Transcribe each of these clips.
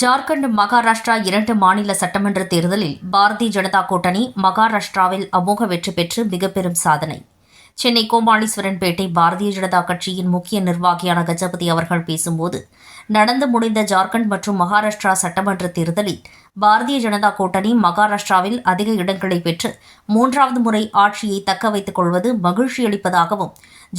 ஜார்க்கண்ட் மகாராஷ்டிரா இரண்டு மாநில சட்டமன்ற தேர்தலில் பாரதிய ஜனதா கூட்டணி மகாராஷ்டிராவில் அமோக வெற்றி பெற்று மிகப்பெரும் சாதனை. சென்னை கோமாளீஸ்வரன்பேட்டை பாரதிய ஜனதா கட்சியின் முக்கிய நிர்வாகியான கஜபதி அவர்கள் பேசும்போது நடந்து முடிந்த ஜார்க்கண்ட் மற்றும் மகாராஷ்டிரா சட்டமன்ற தேர்தலில் பாரதிய ஜனதா கூட்டணி மகாராஷ்டிராவில் அதிக இடங்களை பெற்று மூன்றாவது முறை ஆட்சியை தக்க வைத்துக் கொள்வது மகிழ்ச்சியளிப்பதாகவும்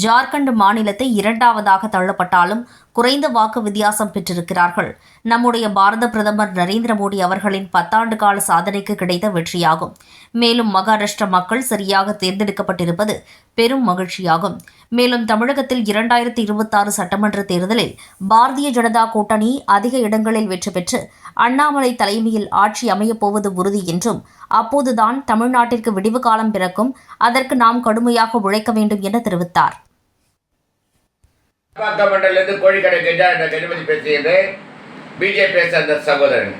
ஜார்க்கண்ட் மாநிலத்தை இரண்டாவதாக தள்ளப்பட்டாலும் குறைந்த வாக்கு வித்தியாசம் பெற்றிருக்கிறார்கள். நம்முடைய பாரத பிரதமர் நரேந்திர மோடி அவர்களின் பத்தாண்டு கால சாதனைக்கு கிடைத்த வெற்றியாகும். மேலும் மகாராஷ்டிர மக்கள் சரியாக தேர்ந்தெடுக்கப்பட்டிருப்பது பெரும் மகிழ்ச்சியாகும். மேலும் தமிழகத்தில் இரண்டாயிரத்தி இருபத்தாறு சட்டமன்ற தேர்தலில் பாரதிய ஜனதா கூட்டணி அதிக இடங்களில் வெற்றி பெற்று அண்ணாமலை தலைமையில் ஆட்சி அமையப்போவது உறுதி என்றும் அப்போதுதான் தமிழ்நாட்டிற்கு விடிவு காலம் பிறக்கும் அதற்கு நாம் கடுமையாக உழைக்க வேண்டும் என தெரிவித்தார். பிஜேபி சேர்ந்த சகோதரன்.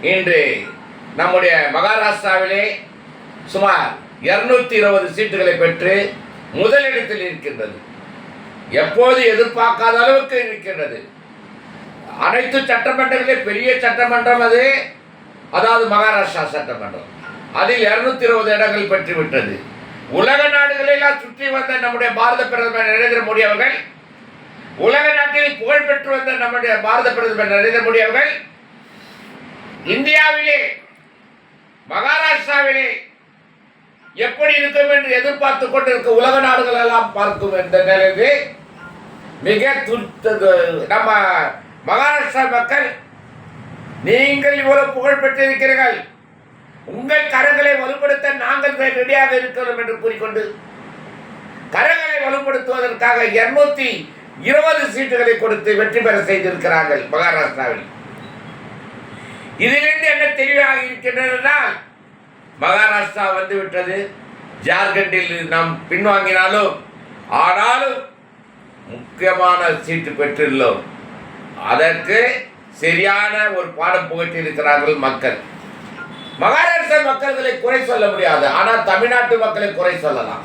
இன்று நம்முடைய மகாராஷ்டிராவிலே சுமார் இருநூத்தி இருபது சீட்டுகளை பெற்று முதலிடத்தில் இருக்கின்றது. எப்போது எதிர்பார்க்காத அளவுக்கு இருக்கின்றது. அனைத்து சட்டமன்றங்களே பெரிய சட்டமன்றம் அது. அதாவது மகாராஷ்டிரா சட்டமன்றம். அதில் இருநூத்தி இருபது இடங்கள் பெற்றுவிட்டது. உலக நாடுகளெல்லாம் சுற்றி வந்த நம்முடைய பாரத பிரதமர் நரேந்திர மோடி அவர்கள் உலக நாட்டில் புகழ் பெற்று வந்த நம்முடைய பாரத பிரதமர் நரேந்திர மோடி அவர்கள் இந்தியாவிலே மகாராஷ்டிராவிலே எப்படி இருக்கும் என்று எதிர்பார்த்து கொண்டிருக்க உலக நாடுகள் எல்லாம் பார்க்கும் என்ற நிலையில் மிக துர்த்தது நம்ம மகாராஷ்டிரா மக்கள் நீங்கள் இவ்வளவு புகழ் பெற்றிருக்கிறீர்கள். உங்கள் கரங்களை வலுப்படுத்த நாங்கள் ரெடியாக இருக்கிறோம் என்று கூறிக்கொண்டு கரங்களை வலுப்படுத்துவதற்காக இருநூத்தி இருபது சீட்டுகளை கொடுத்து வெற்றி பெற செய்திருக்கிறார்கள் மகாராஷ்டிராவில். இதிலிருந்து என்ன தெளிவாக இருக்கின்றனால் மகாராஷ்டிரா வந்து விட்டது ஜார்க்கண்டில் நாம் பின்வாங்கினாலும் ஆனாலும் முக்கியமான சீட்டு பெற்றுள்ளோம். அதற்கு சரியான ஒரு பாடம் புகட்டி இருக்கிறார்கள் மக்கள். மகாராஷ்டிர மக்கள்களை குறை சொல்ல முடியாது. ஆனால் தமிழ்நாட்டு மக்களை குறை சொல்லலாம்.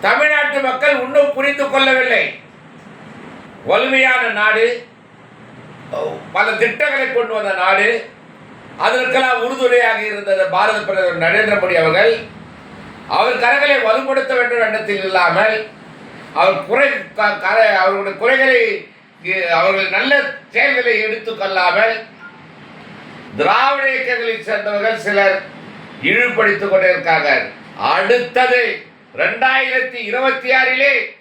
தமிழ்நாட்டு மக்கள் இன்னும் புரிந்து கொள்ளவில்லை. வலிமையான நாடு பல திட்டங்களை கொண்டு வந்த நாடு அதற்கெல்லாம் உறுதுணையாக இருந்தது பாரத பிரதமர் நரேந்திர மோடி அவர்கள். அவர் கரங்களை வலுப்படுத்த வேண்டும் எண்ணத்தில் இல்லாமல் அவர் குறை க- அவர்களுடைய குறைகளை அவர்கள் நல்ல செயல்களை எடுத்துக் கொள்ளாமல் திராவிட இயக்கங்களில் சேர்ந்தவர்கள் சிலர் இழிவுபடுத்திக் கொண்டே இருக்காங்க அடுத்தது ரெண்டாயிரத்தி இருபத்தி ஆறிலே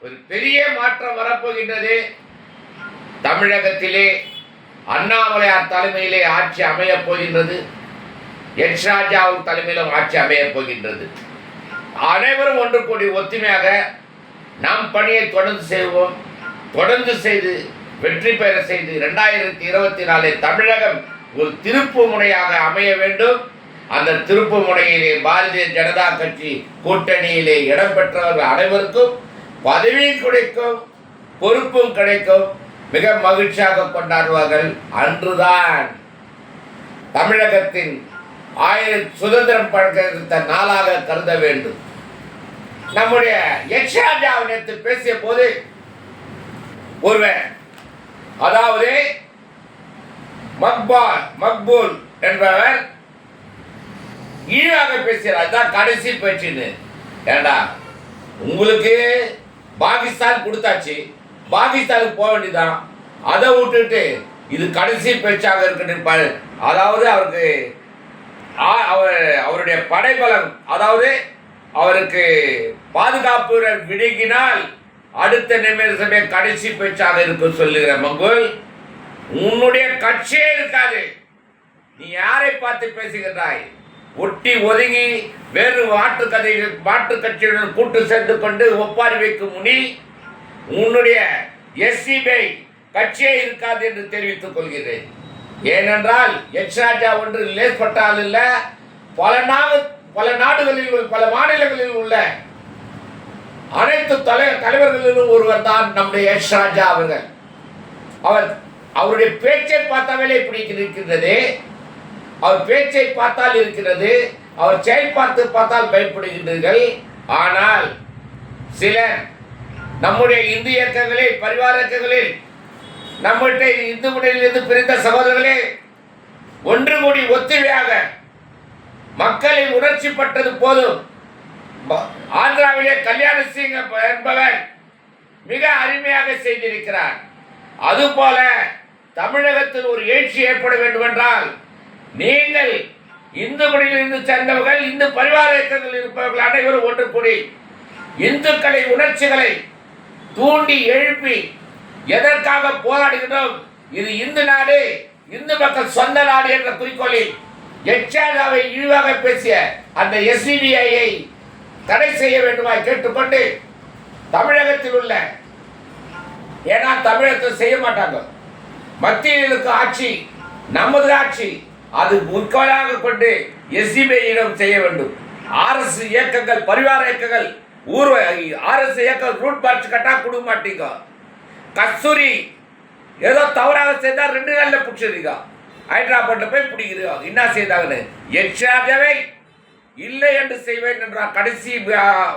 ஒரு பெரிய மாற்றம் வரப்போகின்றது. தமிழகத்திலே அண்ணாமலையார் தலைமையிலே ஆட்சி அமையப் போகின்றது. எச் ராஜாவும் தலைமையிலும் ஆட்சி அமையப் போகின்றது. அனைவரும் ஒன்று கூடி ஒத்துமையாக நம் பணியை தொடர்ந்து செய்வோம். தொடர்ந்து செய்து வெற்றி பெற செய்து ரெண்டாயிரத்தி இருபத்தி நாலில் தமிழகம் ஒரு திருப்பு முனையாக அமைய வேண்டும். அந்த திருப்பு முனையிலே பாரதிய ஜனதா கட்சி கூட்டணியிலே இடம்பெற்றவர்கள் அனைவருக்கும் பதவியும் கிடைக்கும் பொறுப்பும் கிடைக்கும். மிக மகிழ்ச்சியாக கொண்டாடுவார்கள். அன்றுதான் தமிழகத்தின் ஆயிரம் சுதந்திரம் பழக்க நாளாக கருத வேண்டும். நம்முடைய யக்ஷராஜா நேற்று பேசிய போது ஒருவன். அதாவது மக்பால் மக்பூல் என்பவர் ஈழாக பேசுகிறார். அதுதான் கடைசி பேச்சுன்னு. ஏண்டா? உங்களுக்கு பாகிஸ்தான் கொடுத்தாச்சு. பாகிஸ்தானுக்கு போக வேண்டியதான் அதை விட்டுட்டு இது கடைசி பேச்சாக இருக்கட்டும் அதாவது அவருக்கு ஆ- அவர் அவருடைய படைபலம் அதாவது அவருக்கு பாதுகாப்பு விடுங்கினால் அடுத்த நிமிஷமே கடைசி பேச்சாக இருக்க சொல்லுகிற மங்குல் உன்னுடைய கட்சியே இருக்காது. நீ யாரை பார்த்து பேசுகின்றாய்? ஒட்டி ஒதுங்கி வேறு மாற்று கதைகள் மாற்று கட்சியுடன் கூட்டு சேர்ந்து கொண்டு ஒப்பாரி வைக்கும் முனி உன்னுடைய எஸ்சிபிஐ கட்சியே இருக்காது என்று தெரிவித்துக் கொள்கிறேன். ஏனென்றால் எச் ராஜா ஒன்று லேஸ்பட்டால் இல்லை பல நாடு பல நாடுகளில் பல மாநிலங்களில் உள்ள அனைத்து தலை தலைவர்களிலும் ஒருவர் தான் நம்முடைய யஷ்ராஜா ராஜா அவர்கள். அவர் அவருடைய பேச்சை பார்த்தாலே இப்படி இருக்கின்றது அவர் பேச்சை பார்த்தால் இருக்கிறது. அவர் செயல்பார்த்து பார்த்தால் பயப்படுகின்றீர்கள். ஆனால் சில நம்முடைய இந்து இயக்கங்களில் பரிவார இயக்கங்களில் நம்மகிட்ட இந்து முறையிலிருந்து பிரிந்த சகோதரர்களே ஒன்று கூடி ஒத்துழையாக மக்களை உணர்ச்சி பட்டது போதும். ஆந்திராவிலே கல்யாண சிங் என்பவர் மிக அருமையாக செய்திருக்கிறார். அதுபோல தமிழகத்தில் ஒரு எழுச்சி ஏற்பட வேண்டும் என்றால் நீங்கள் இந்து மொழியிலிருந்து சேர்ந்தவர்கள் இந்து பரிவார இயக்கங்கள் இருப்பவர்கள் அனைவரும் ஒன்று கூடி இந்துக்களை உணர்ச்சிகளை தூண்டி எழுப்பி எதற்காக போராடுகிறோம் இது இந்து நாடு இந்து மக்கள் சொந்த நாடு என்ற குறிக்கோளில் எச்சாதாவை இழிவாக பேசிய அந்த எஸ்டிபிஐயை தடை செய்ய வேண்டுமாய் கேட்டுக்கொண்டு தமிழகத்தில் உள்ள ஏன்னா தமிழகத்தில் செய்ய மாட்டாங்க. மத்தியில் ஆட்சி நமது ஆட்சி அது முற்கோளாக கொண்டு எஸ்டிபிஐயிடம் செய்ய வேண்டும். ஆர்எஸ் இயக்கங்கள் பரிவார இயக்கங்கள் ஊர் ஆர்எஸ் இயக்கம் ரூட் மார்ச் கட்டா கொடுக்க மாட்டீங்க. கஸ்தூரி ஏதோ தவறாக செய்தால் ரெண்டு நாளில் பிடிச்சிருக்கா. ஹைதராபாத்ல போய் பிடிக்கிறீங்க. என்ன செய்தாங்கன்னு? எச்சாகவே இல்லை என்று செய்வேன் என்ற கடைசி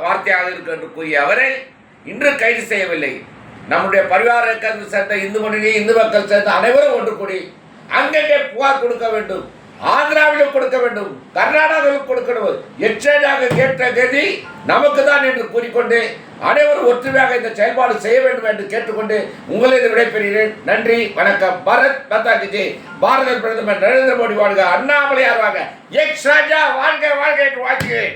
வார்த்தையாக இருக்கு என்று கூறிய அவரை இன்று கைது செய்யவில்லை. நம்முடைய பரிவார சேர்ந்த இந்து மொழியை இந்து மக்கள் சேர்ந்த அனைவரும் ஒன்று கூடி அங்கங்கே புகார் கொடுக்க வேண்டும். ஆந்திராவிலும் கொடுக்க வேண்டும். கர்நாடகாவிலும் கொடுக்கணும். எச்சேஜாக கேட்ட கதி நமக்கு தான் என்று கூறிக்கொண்டு அனைவரும் ஒற்றுமையாக இந்த செயல்பாடு செய்ய வேண்டும் என்று கேட்டுக்கொண்டு உங்களிடம் விடைபெறுகிறேன். நன்றி வணக்கம். பரத் மாதா பாரத பிரதமர் நரேந்திர மோடி வாழ்க. அண்ணாமலையார் வாங்க எக்ஸ் ராஜா வாழ்க வாழ்க என்று வாழ்கிறேன்